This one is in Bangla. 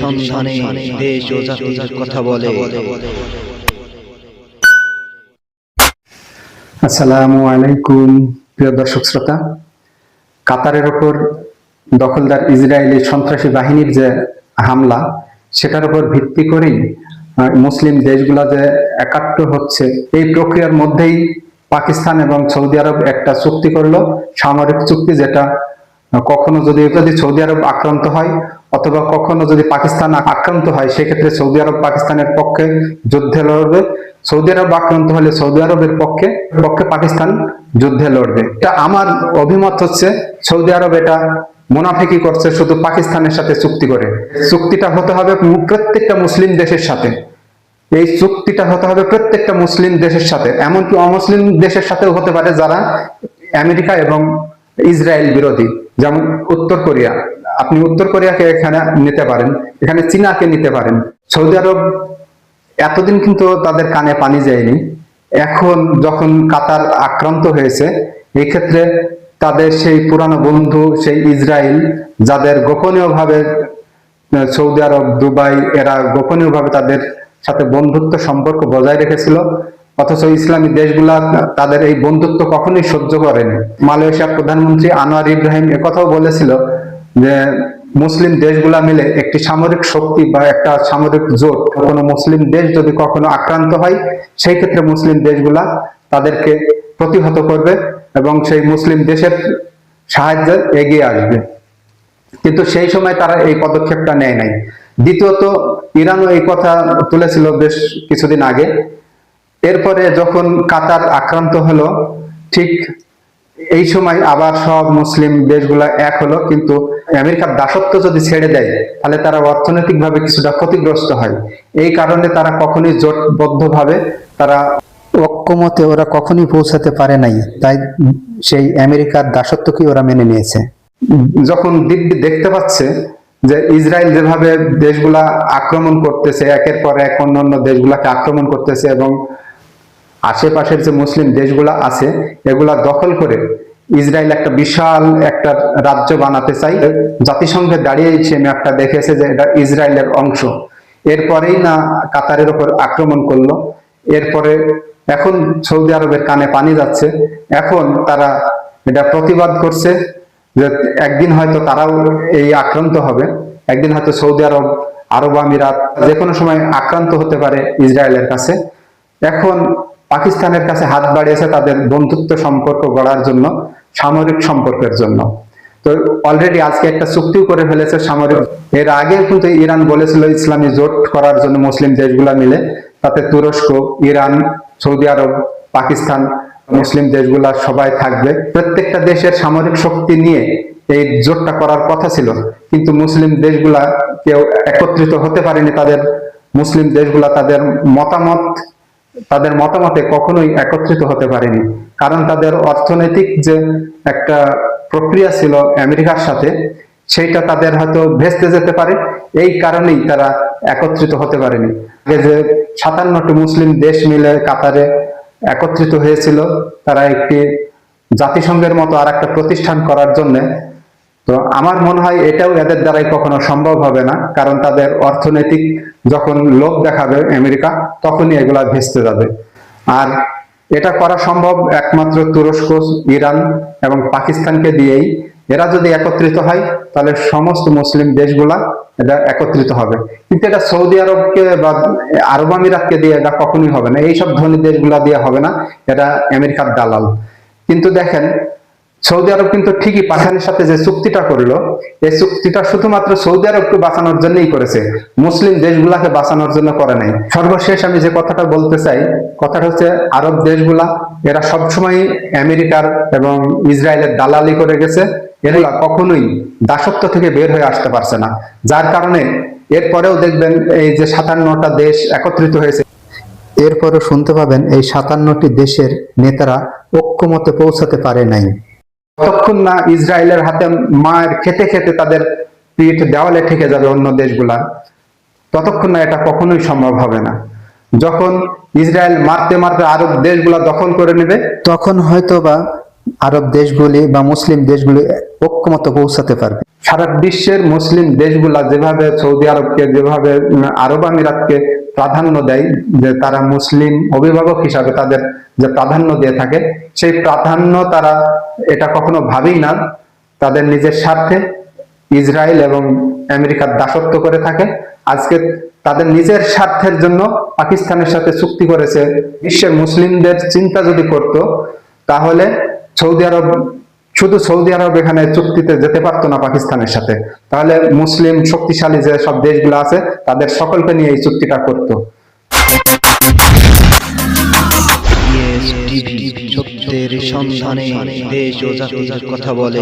সন্ধানে দেশ ও জাতির কথা বলে। আসসালামু আলাইকুম প্রিয় দর্শক শ্রোতা। কাতারের ওপর দখলদার ইসরায়েলি সন্ত্রাসী বাহিনীর যে হামলা সেটার উপর ভিত্তি করেই মুসলিম দেশগুলা যে একাত্ম হচ্ছে এই প্রক্রিয়ার মধ্যেই পাকিস্তান এবং সৌদি আরব একটা চুক্তি করল সামরিক চুক্তি যেটা কখনো যদি যদি সৌদি আরব আক্রান্ত হয় অথবা কখনো যদি পাকিস্তান আক্রান্ত হয়, সেক্ষেত্রে সৌদি আরব পাকিস্তানের পক্ষে যুদ্ধে লড়বে। সৌদি আরব আক্রান্ত হলে সৌদি আরবের পক্ষে পক্ষে পাকিস্তান যুদ্ধে লড়বে। এটা আমার অভিমত হচ্ছে, সৌদি আরব এটা মুনাফিকি করছে শুধু পাকিস্তানের সাথে চুক্তি করে। চুক্তিটা হতে হবে প্রত্যেকটা মুসলিম দেশের সাথে। এই চুক্তিটা হতে হবে প্রত্যেকটা মুসলিম দেশের সাথে। এমনকি অমুসলিম দেশের সাথেও হতে পারে যারা আমেরিকা এবং ইসরায়েল বিরোধী, যেমন উত্তর কোরিয়া। আপনি উত্তর কোরিয়াকে এখানে নিতে পারেন, এখানে চীনাকে নিতে পারেন। সৌদি আরব এতদিন কিন্তু তাদের কানে পানি যায়নি এখন যখন কাতার আক্রান্ত হয়েছে এই ক্ষেত্রে তাদের সেই পুরানো বন্ধু, সেই ইসরায়েল, যাদের গোপনীয়ভাবে সৌদি আরব, দুবাই, এরা গোপনীয়ভাবে তাদের সাথে বন্ধুত্ব সম্পর্ক বজায় রেখেছিল, অথচ ইসলামী দেশগুলা তাদের এই বন্ধুত্ব কখনোই সহ্য করেনি। মালয়েশিয়ার প্রধানমন্ত্রী আনোয়ার ইব্রাহিম একথাও বলেছিল যে মুসলিম দেশগুলা মিলে একটি সামরিক শক্তি বা একটা সামরিক জোট কোনো মুসলিম দেশ যদি কখনো আক্রান্ত হয়, সেই ক্ষেত্রে মুসলিম দেশগুলা তাদেরকে প্রতিহত করবে এবং সেই মুসলিম দেশের সাহায্যে এগিয়ে আসবে। কিন্তু সেই সময় তারা এই পদক্ষেপটা নেয় নাই। দ্বিতীয়ত, ইরানও এই কথা তুলেছিল বেশ কিছুদিন আগে। এরপরে যখন কাতার আক্রান্ত হলো, ঠিক এই সময় আবার সব মুসলিম দেশগুলা এক হলো কিন্তু আমেরিকার দাসত্ব যদি ছেড়ে দেয় তাহলে তারা অর্থনৈতিকভাবে কিছুটা ক্ষতিগ্রস্ত হয়। এই কারণে তারা কখনোই জোটবদ্ধভাবে তারা ঐক্যমতে ওরা কখনোই পৌঁছাতে পারে নাই। তাই সেই আমেরিকার দাসত্বকে ওরা মেনে নিয়েছে। যখন দিব্যি দেখতে পাচ্ছে যে ইসরায়েল যেভাবে দেশগুলা আক্রমণ করতেছে একের পর এক অন্য অন্য দেশগুলাকে আক্রমণ করতেছে এবং আশেপাশের যে মুসলিম দেশগুলা আছে, এগুলা দখল করে ইসরায়েল একটা বিশাল একটা রাজ্য বানাতে চাই। জাতিসংঘে দাঁড়িয়ে সে ম্যাপটা দেখেছে যে এটা ইসরায়েলের অংশ। এরপরেই না কাতারের ওপর আক্রমণ করল। এরপরে এখন সৌদি আরবের কানে পানি যাচ্ছে। এখন তারা এটা প্রতিবাদ করছে যে একদিন হয়তো তারাও এই আক্রান্ত হবে। একদিন হয়তো সৌদি আরব আরব আমিরাত যে কোনো সময় আক্রান্ত হতে পারে ইসরায়েলের কাছে। এখন পাকিস্তানের কাছে হাত বাড়িয়েছে তাদের বন্ধুত্ব সম্পর্ক গড়ার জন্য, সামরিক সম্পর্কের জন্য। তো অলরেডি আজকে একটা চুক্তিও করে ফেলেছে সামরিক। এর আগে কিন্তু ইরান বলেছিল ইসলামী জোট করার জন্য মুসলিম দেশগুলো মিলে, তাতে তুরস্ক, Iran, Saudi Arab, Pakistan, Muslim দেশগুলা সবাই থাকবে। প্রত্যেকটা দেশের সামরিক শক্তি নিয়ে এই জোটটা করার কথা ছিল, কিন্তু মুসলিম দেশগুলা কেউ একত্রিত হতে পারেনি তাদের, মুসলিম দেশগুলা তাদের মতামত তাদের মতামতে কখনোই একত্রিত হতে পারেনি। কারণ তাদের অর্থনৈতিক যে একটা প্রক্রিয়া ছিল আমেরিকার সাথে, সেইটা তাদের হয়তো ভেস্তে যেতে পারে। এই কারণেই তারা একত্রিত হতে পারেনি। আগে যে সাতান্নটি মুসলিম দেশ মিলে কাতারে একত্রিত হয়েছিল, তারা একটি জাতিসংঘের মতো আর একটা প্রতিষ্ঠান করার জন্য তো আমার মনে হয় এটাও এদের দ্বারাই কখনো সম্ভব হবে না, কারণ তাদের অর্থনৈতিক যখন লোভ দেখাবে আমেরিকা, তখনই এগুলা ভেস্তে যাবে। আর এটা করা সম্ভব একমাত্র তুরস্ক, ইরান এবং পাকিস্তানকে দিয়েই। এরা যদি একত্রিত হয়, তাহলে সমস্ত মুসলিম দেশগুলা এটা একত্রিত হবে। কিন্তু এটা সৌদি আরবকে বা আরব আমিরাতকে দিয়ে এটা কখনোই হবে না। এইসব ধনী দেশগুলা দিয়ে হবে না, এটা আমেরিকার দালাল। কিন্তু দেখেন সৌদি আরব কিন্তু ঠিকই পাঠানের সাথে যে চুক্তিটা করল, এই চুক্তিটা শুধুমাত্র সৌদি আরবকে বাঁচানোর জন্যই করেছে। মুসলিম দেশগুলাকে বাঁচানোর জন্য করে নাই। সর্বশেষ আমি যে কথাটা বলতে চাই, কথাটা হচ্ছে আরব দেশগুলা, এরা সবসময় আমেরিকার এবং ইসরায়েলের দালালি করে গেছে। এগুলা কখনোই দাসত্ব থেকে বের হয়ে আসতে পারছে না। যার কারণে এরপরেও দেখবেন এই যে সাতান্নটা দেশ একত্রিত হয়েছে। এরপরও শুনতে পাবেন এই সাতান্নটি দেশের নেতারা ঐক্যমতে পৌঁছাতে পারে নাই। ততক্ষণ না ইসরায়েলের হাতে মায়ের খেতে খেতে তাদের পিঠ দেওয়ালে ঠেকে যাবে অন্য দেশগুলা। ততক্ষণ না এটা কখনোই সম্ভব হবে না। যখন ইসরায়েল মারতে মারতে আরব দেশগুলা দখল করে নেবে, তখন হয়তো বা আরব দেশগুলি বা মুসলিম দেশগুলি ঐক্যমত পৌঁছাতে পারবে। সারা বিশ্বের মুসলিম দেশগুলা যেভাবে সৌদি আরবকে, যেভাবে আরব আমিরাতকে প্রাধান্য দেয় যে তারা মুসলিম অভিভাবক হিসাবে তাদের যে প্রাধান্য দিয়ে থাকে, সেই প্রাধান্য তারা এটা কখনো ভাবেই না। তাদের নিজের স্বার্থে ইসরায়েল এবং আমেরিকার দাসত্ব করে থাকে। আজকে তাদের নিজের স্বার্থের জন্য পাকিস্তানের সাথে চুক্তি করেছে। বিশ্বের মুসলিমদের চিন্তা যদি করত, তাহলে সৌদি আরব শুধু সৌদি আরব এখানে চুক্তিতে যেতে পারতো না পাকিস্তানের সাথে। তাহলে মুসলিম শক্তিশালী যে সব দেশগুলো আছে, তাদের সকলকে নিয়ে এই চুক্তিটা করতো। সন্ধানে দেশ ও জাতির কথা বলে।